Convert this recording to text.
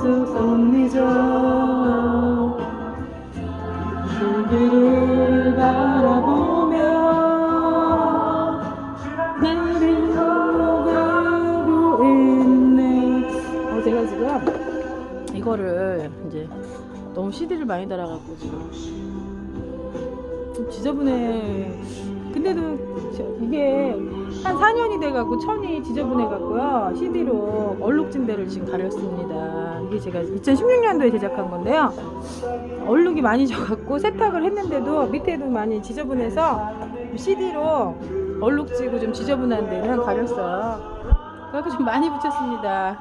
수 없니죠. 줄기를 바라보며 나를 돌아가고 있네. 어, 제가 지금 이거를 이제 너무 CD를 많이 달아갖고 지금 좀 지저분해 근데도 저- 이게 한 4년이 돼갖고 천이 지저분해갖고요. CD로 얼룩진 데를 지금 가렸습니다. 이게 제가 2016년도에 제작한 건데요. 얼룩이 많이 져갖고 세탁을 했는데도 밑에도 많이 지저분해서 CD로 얼룩지고 좀 지저분한 데는 가렸어요. 그래갖고 좀 많이 붙였습니다.